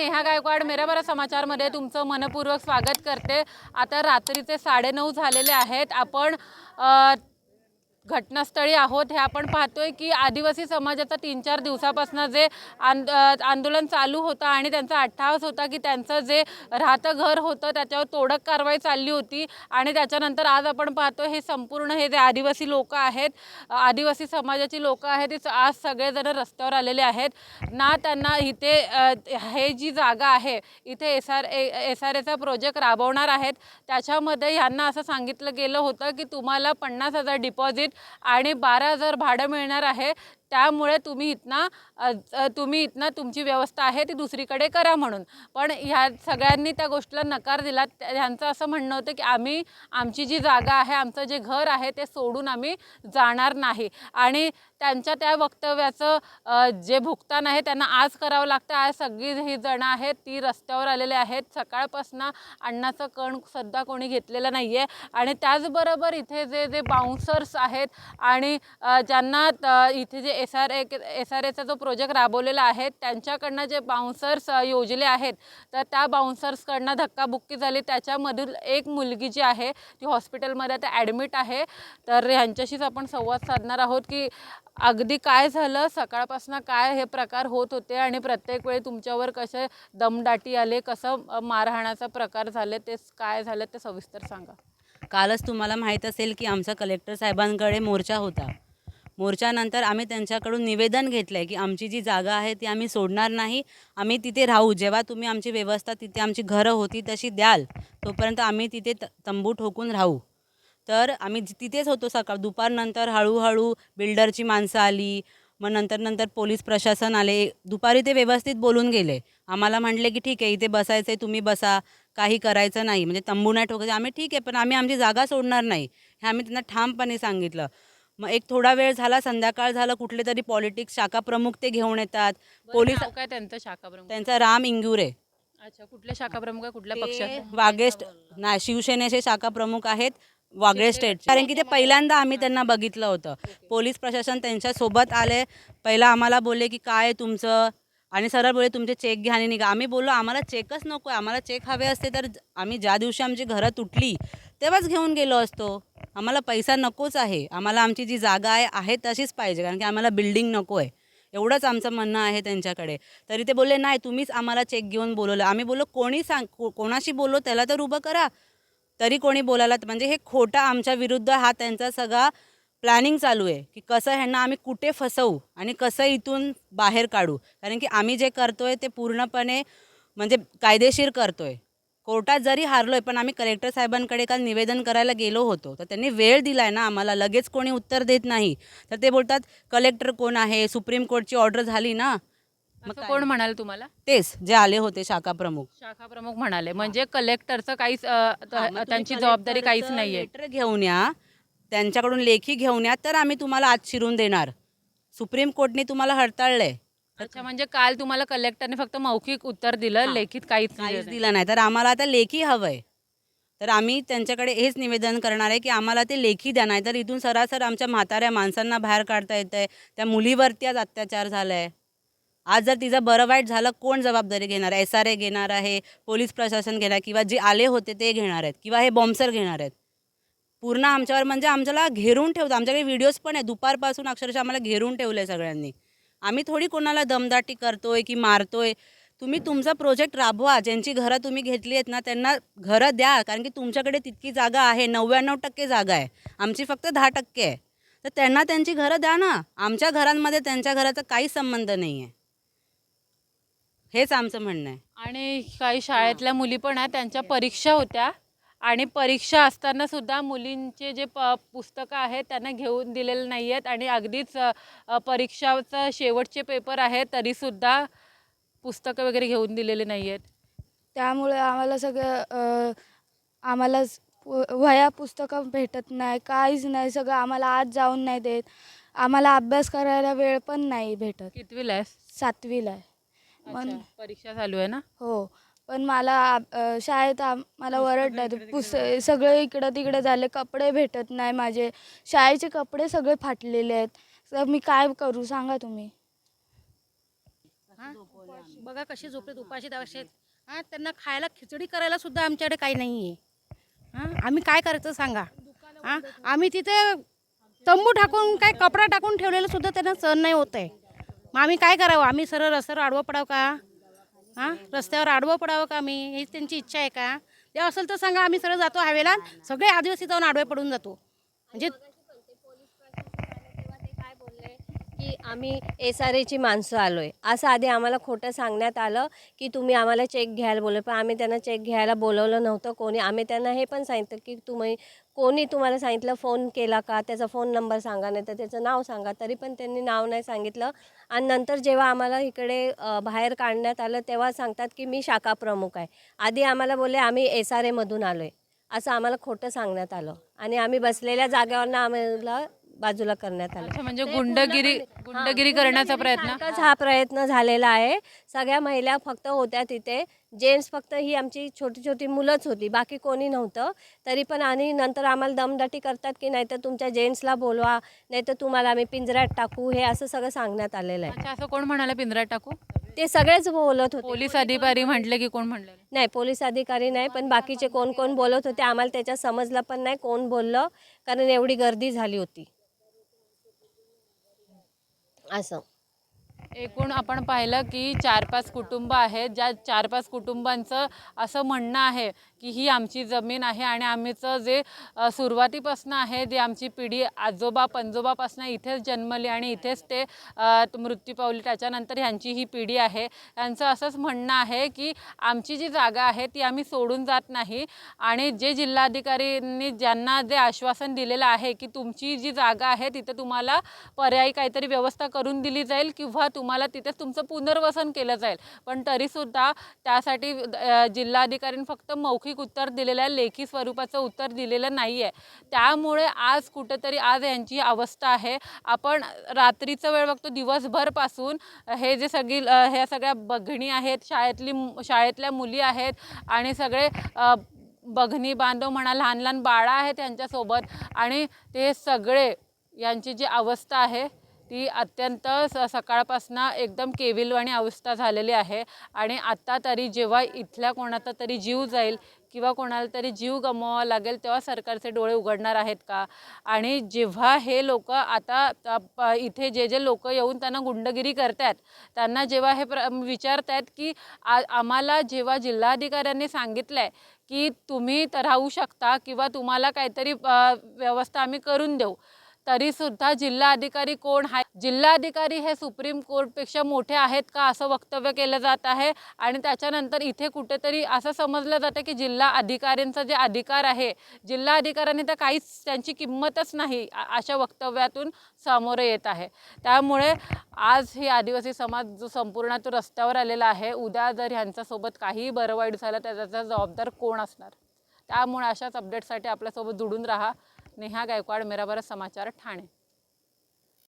नेहा गायकवाड मेरा बरा समाचारमध्ये तुमचं मनपूर्वक स्वागत करते. आता रात्रीचे साडेनऊ झालेले आहेत. आपण घटनास्थळी आहोत हे आपण पाहतोय की आदिवासी समाजाचा तीन चार दिवसापासून जे आंद आंदोलन चालू होतं आणि त्यांचा अठ्ठावास होता की त्यांचं जे राहतं घर होतं त्याच्यावर तोडक कारवाई चालली होती आणि त्याच्यानंतर आज आपण पाहतोय हे संपूर्ण हे जे आदिवासी लोक आहेत आदिवासी समाजाची लोक आहेत ते आज सगळेजण रस्त्यावर आलेले आहेत. ना त्यांना इथे हे जी जागा आहे इथे एस आर एस आर एचा प्रोजेक्ट राबवणार आहेत. त्याच्यामध्ये ह्यांना असं सांगितलं गेलं होतं की तुम्हाला पन्नास हजार डिपॉझिट आणि बारा हजार भाडं मिळणार आहे. त्यामुळे तुम्ही इथनं तुम्ही इथनं तुमची व्यवस्था आहे ती दुसरीकडे करा म्हणून. पण ह्या सगळ्यांनी त्या गोष्टीला नकार दिला. ह्यांचं असं म्हणणं होतं की आम्ही आमची जी जागा आहे आमचं जे घर आहे ते सोडून आम्ही जाणार नाही. आणि त्यांच्या त्या वक्तव्याचं जे भुगतान आहे त्यांना आज करावं लागतं. आज सगळी ही जणं आहेत ती रस्त्यावर आलेले आहेत. सकाळपासून अन्नाचं कण सध्या कोणी घेतलेलं नाही आहे आणि त्याचबरोबर इथे जे जे बाउन्सर्स आहेत आणि ज्यांना त- इथे जे S R A S R एचा जो प्रोजेक्ट राबवलेला आहे त्यांच्याकडनं जे बाउन्सर्स योजले आहेत तर त्या बाउन्सर्सकडनं धक्काबुक्की झाली. त्याच्यामधील एक मुलगी जी आहे ती हॉस्पिटलमध्ये आता ॲडमिट आहे. तर ह्यांच्याशीच आपण संवाद साधणार आहोत की अगदी काय झालं सकाळपासून काय हे प्रकार होत होते आणि प्रत्येक वेळी तुमच्यावर कसे दमदाटी आले कसं मारहाणाचा प्रकार झाले ते काय झालं ते सविस्तर सांगा. कालच तुम्हाला माहीत असेल की आमचा कलेक्टर साहेबांकडे मोर्चा होता. मोर्चानंतर आम्ही त्यांच्याकडून निवेदन घेतलं आहे की आमची जी जागा आहे ती आम्ही सोडणार नाही आम्ही तिथे राहू. जेव्हा तुम्ही आमची व्यवस्था तिथे आमची घरं होती तशी द्याल तोपर्यंत आम्ही तिथे त तंबू ठोकून राहू. तर आम्ही तिथेच होतो सकाळ दुपारनंतर हळूहळू बिल्डरची माणसं आली मग नंतर नंतर पोलीस प्रशासन आले दुपारी ते व्यवस्थित बोलून गेले. आम्हाला म्हटले की ठीक आहे इथे बसायचं आहे तुम्ही बसा काही करायचं नाही. म्हणजे तंबू नाही ठोकायचं. आम्ही ठीक आहे पण आम्ही आमची जागा सोडणार नाही. हे आम्ही त्यांना ठामपणे सांगितलं. मग एक थोडा वेळ झाला संध्याकाळ झालं कुठले तरी पॉलिटिक्स शाखा प्रमुख ते घेऊन येतात. पोलीस नाव काय त्यांचं? शाखा प्रमुख? त्यांचा राम इंगुरे. अच्छा कुठल्या शाखा प्रमुख आहे? कुठल्या ते पक्षाचे? वागळे स्ट- नाही शिवसेनेचे शाखा प्रमुख आहेत वागळे स्टेट कारण की ते पहिल्यांदा आम्ही त्यांना बघितलं होतं. पोलीस प्रशासन त्यांच्यासोबत आले. पहिला आम्हाला बोलले की काय आहे तुमचं? आणि सरळ बोलले तुमचे चेक घ्या आणि निघा. आम्ही बोललो आम्हाला चेकच नको आहे. आम्हाला चेक हवे असते तर आम्ही ज्या दिवशी आमची घरं तुटली तेव्हाच घेऊन गेलो असतो. आम्हाला पैसा नकोच आहे. आम्हाला आमची जी जागा आहे आहे तशीच पाहिजे. कारण की आम्हाला बिल्डिंग नको आहे. एवढंच आमचं म्हणणं आहे त्यांच्याकडे. तरी ते बोलले नाही तुम्हीच आम्हाला चेक घेऊन बोलवलं. आम्ही बोललो कोणी सांग को- कोणाशी बोललो? त्याला तर उभं करा. तरी कोणी बोलायला म्हणजे हे खोटा आमच्या विरुद्ध हा त्यांचा सगळा प्लॅनिंग चालू आहे. की कसं ह्यांना आम्ही कुठे फसवू आणि कसं इथून बाहेर काढू. कारण की आम्ही जे करतोय ते पूर्णपणे म्हणजे कायदेशीर करतोय. कोर्टात जरी हारलोय पण आम्ही कलेक्टर साहेबांकडे काल निवेदन करायला गेलो होतो. तर त्यांनी वेळ दिलाय ना आम्हाला लगेच कोणी उत्तर देत नाही. तर ते बोलतात कलेक्टर कोण आहे? सुप्रीम कोर्टची ऑर्डर झाली ना. मग? कोण म्हणाल तुम्हाला? तेच जे आले होते शाखा प्रमुख. शाखा प्रमुख म्हणाले. म्हणजे कलेक्टरचं काहीच त्यांची जबाबदारी काहीच नाहीये. लेटर घेऊन या त्यांच्याकडून लेखी घेऊन या तर आम्ही तुम्हाला आज शिरून देणार. सुप्रीम कोर्टने तुम्हाला हडताळलंय. अच्छा म्हणजे काल तुम्हाला कलेक्टरने फक्त मौखिक उत्तर दिलं. लेखित काहीच काहीच दिलं नाही. तर आम्हाला आता लेखी हवंय. तर आम्ही त्यांच्याकडे हेच निवेदन करणार आहे की आम्हाला ते लेखी द्या नाही तर इथून सरासर आमच्या म्हाताऱ्या माणसांना बाहेर काढता येत आहे त्या मुलीवरती आज अत्याचार झाला आहे आज जर तिचं बरं वाईट झालं कोण जबाबदारी घेणार? एस आर ए घेणार आहे पोलीस प्रशासन घेणार आहे किंवा जे आले होते ते घेणार आहेत किंवा हे बॉम्बसर घेणार आहेत. पूर्ण आमच्यावर म्हणजे आमच्याला घेरून ठेवतं आमच्याकडे व्हिडिओज पण आहे दुपारपासून अक्षरशः आम्हाला घेरून ठेवलं आहे सगळ्यांनी. आम्ही थोडी कोणाला दमदाटी करतोय की मारतोय. तुम्ही तुमचा प्रोजेक्ट राबवा. ज्यांची घरं तुम्ही घेतली आहेत ना त्यांना घरं द्या. कारण की तुमच्याकडे तितकी जागा आहे. नव्याण्णव टक्के जागा आहे. आमची फक्त दहा टक्के आहे. तर त्यांना त्यांची घरं द्या ना. आमच्या घरांमध्ये त्यांच्या घराचा काहीच संबंध नाही आहे हेच आमचं म्हणणं आहे. आणि काही शाळेतल्या मुली पण आहेत. त्यांच्या परीक्षा होत्या. आणि परीक्षा असताना सुद्धा मुलींचे जे प पुस्तकं आहेत त्यांना घेऊन दिलेले नाही आहेत आणि अगदीच परीक्षाचं शेवटचे पेपर आहेत तरीसुद्धा पुस्तकं वगैरे घेऊन दिलेले नाही आहेत त्यामुळे आम्हाला सगळं आम्हाला वह्या पुस्तकं भेटत नाही काहीच नाही सगळं आम्हाला आज जाऊन नाही देत. आम्हाला अभ्यास करायला वेळ पण नाही भेटत. कितवीला आहेस? सातवीला आहे. मग परीक्षा चालू आहे ना? हो. पण मला शाळेत आम- मला वरडतात पुस्त सगळं इकडं तिकडं झाले कपडे भेटत नाही माझे. शाळेचे कपडे सगळे फाटलेले आहेत. तर मी काय करू सांगा तुम्ही? बघा कशी झोपलेत उपाशी दावशेत हां त्यांना खायला खिचडी करायला सुद्धा आमच्याकडे काही नाही आहे हां आम्ही काय करायचं सांगा? हां आम्ही तिथे तंबू टाकून काय कपडा टाकून ठेवलेलं सुद्धा त्यांना सहन नाही होत आहे. मग आम्ही काय करावं? आम्ही सरळ रस्त्यावर आडवं पडावं का? हां? रस्त्यावर आडवं पडावं का आम्ही हीच त्यांची इच्छा आहे का? ते असेल तर सांगा आम्ही सरळ जातो हवेला सगळे आदिवासी जाऊन आडवे पडून जातो. म्हणजे तेव्हा ते काय बोलले की आम्ही एस आर एची माणसं आलो आहे असं आधी आम्हाला खोटं सांगण्यात आलं की तुम्ही आम्हाला चेक घ्यायला बोलव पण आम्ही त्यांना चेक घ्यायला बोलवलं नव्हतं कोणी. आम्ही त्यांना हे पण सांगितलं की तुम्ही कोणी तुम्हाला सांगितलं फोन केला का? त्याचा फोन नंबर सांगा नाही तर त्याचं नाव सांगा. तरी पण त्यांनी नाव नाही सांगितलं. आणि नंतर जेव्हा आम्हाला इकडे बाहेर काढण्यात आलं तेव्हा सांगतात की मी शाखा प्रमुख आहे. आधी आम्हाला बोलले आम्ही एस आर एमधून आलो आहे असं आम्हाला खोटं सांगण्यात आलं. आणि आम्ही बसलेल्या जागेवरनं आम्हाला बाजूला करण्यात आलं. अच्छा म्हणजे ते गुंडगिरी पूर्णपणे- गुंडगिरी हां, करण्याचा प्रयत्न? गुंडगिरीसारखाच हा प्रयत्न झालेला आहे. सगळ्या महिला फक्त होत्या तिथे. जेंट्स फक्त ही आमची छोटी छोटी मुलंच होती. बाकी कोणी नव्हतं. तरी पण आणि नंतर आम्हाला दमदाटी करतात की नाहीतर तुमच्या जेंट्सला बोलवा नाहीतर तुम्हाला आम्ही पिंजऱ्यात टाकू. हे असं सगळं सांगण्यात आलेलं आहे. अच्छा असं कोण म्हणाले पिंजऱ्यात टाकू? ते सगळेच बोलत होते. पोलीस अधिकारी म्हटले की कोण म्हटले? नाही पोलीस अधिकारी नाही पण बाकीचे कोण कोण बोलत होते आम्हाला त्याच्यात समजलं पण नाही कोण बोललं कारण एवढी गर्दी झाली होती. असं. एकूण आपण पाहिलं की चार पाच कुटुंब आहेत ज्या चार पाच कुटुंबांचं असं म्हणणं आहे की ही आमची जमीन आहे आणि आम्हीचं जे सुरुवातीपासून सुरुवातीपासनं आहे जे आमची पिढी आजोबा पंजोबापासून इथेच जन्मली आणि इथेच ते मृत्यू पावली. त्याच्यानंतर ह्यांची ही पिढी आहे. यांचं असंच म्हणणं आहे की आमची जी जागा आहे ती आम्ही सोडून जात नाही आणि जे जिल्हाधिकारींनी ज्यांना जे आश्वासन दिलेलं आहे की तुमची जी जागा आहे तिथे तुम्हाला पर्यायी काहीतरी व्यवस्था करून दिली जाईल किंवा तुम्हाला तिथेच तुमचं पुनर्वसन केलं जाईल. पण तरीसुद्धा त्यासाठी अ, जिल्हाधिकाऱ्यांनी फक्त मौखिक उत्तर दिलेलं आहे लेखी स्वरूपाचं उत्तर दिलेलं नाही आहे त्यामुळे आज कुठंतरी आज यांची अवस्था आहे. आपण रात्रीचं वेळ बघतो दिवसभरपासून हे जे सगळी ह्या सगळ्या बघणी आहेत शाळेतली मु- शाळेतल्या मुली आहेत आणि सगळे बघणी बांधव म्हणा लहान लहान बाळं आहेत त्यांच्यासोबत आणि ते सगळे यांची जी अवस्था आहे ती अत्यंत स सकाळपासनं एकदम केविलवाणी अवस्था झालेली आहे. आणि आत्ता तरी जेव्हा इथल्या कोणाचा तरी जीव जाईल किंवा कोणाला तरी जीव गमवावा लागेल तेव्हा सरकारचे डोळे उघडणार आहेत का? आणि जेव्हा हे लोक आता प- इथे जे जे लोक येऊन त्यांना गुंडगिरी करतात त्यांना जेव्हा हे प्र विचारत आहेत की आ आम्हाला जेव्हा जिल्हाधिकाऱ्यांनी सांगितलं आहे की तुम्ही तर राहू शकता किंवा तुम्हाला काहीतरी व्यवस्था आम्ही करून देऊ तरीसुद्धा जिल्हा अधिकारी कोण आहे जिल्हा अधिकारी हे सुप्रीम कोर्टपेक्षा मोठे आहेत का असं वक्तव्य केलं जात आहे? आणि त्याच्यानंतर इथे कुठेतरी असं समजलं जातं की जिल्हा अधिकाऱ्यांचा जे अधिकार आहे जिल्हा अधिकाऱ्यांनी तर काहीच त्यांची किंमतच नाही अशा वक्तव्यातून सामोरं येत आहे. त्यामुळे आज ही आदिवासी समाज जो संपूर्ण तो रस्त्यावर आलेला आहे उद्या जर ह्यांच्यासोबत काहीही बरं वाईट झालं तर त्याचा जबाबदार कोण असणार? त्यामुळे अशाच अपडेटसाठी आपल्यासोबत जुडून राहा. नेहा गायकवाड मेरा भारत समाचार ठाणे.